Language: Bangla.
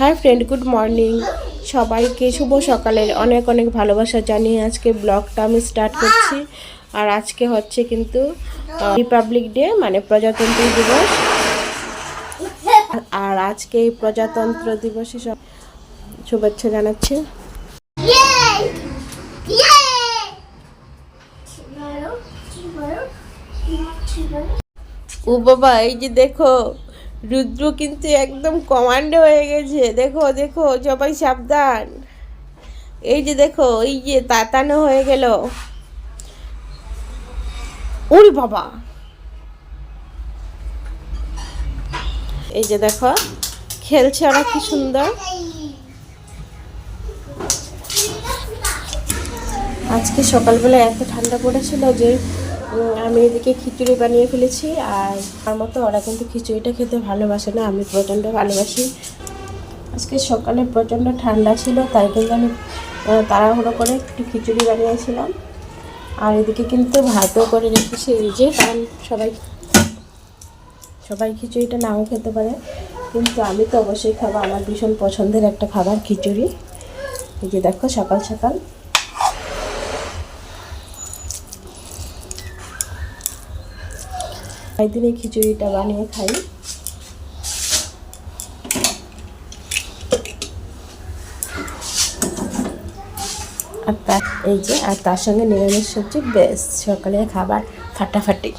Hi friend good morning. সবাইকে শুভ সকালের অনেক অনেক ভালোবাসা জানিয়ে আজকে ব্লগটা আমি স্টার্ট করছি। আর আজকে হচ্ছে কিন্তু রিপাবলিক ডে মানে প্রজাতন্ত্র দিবস। আর আজকে এই প্রজাতন্ত্র দিবসে সব শুভেচ্ছা জানাচ্ছি. ও বাবা এই যে দেখো রুদ্র কিন্তু একদম কমান্ডো হয়ে গেছে। দেখো দেখো, সবাই সাবধান। এই যে দেখো, এই যে তাতানো হয়ে গেল। ওরে বাবা! এই যে দেখো, খেলছে ওরা কি সুন্দর। আজকে সকালবেলা এত ঠান্ডা পড়েছিল যে আমি এদিকে খিচুড়ি বানিয়ে ফেলেছি আর আমার মতো ওরা কিন্তু খিচুড়িটা খেতে ভালোবাসে না। আমি প্রচণ্ড ভালোবাসি। আজকে সকালে প্রচণ্ড ঠান্ডা ছিল, তাই কিন্তু আমি তাড়াহুড়ো করে একটু খিচুড়ি বানিয়েছিলাম। আর এদিকে কিন্তু ভাতও করে রেখেছি এই যে, কারণ সবাই সবাই খিচুড়িটা নাও খেতে পারে। কিন্তু আমি তো অবশ্যই খাব, আমার ভীষণ পছন্দের একটা খাবার খিচুড়ি। এই যে দেখো, সকাল সকাল। একদিন খিচুড়িটা বানিয়ে খাই। আর তার এই যে, আর তার সঙ্গে নিরামিষ সবজি বেশ সকালে খাবার ফাটাফাটি।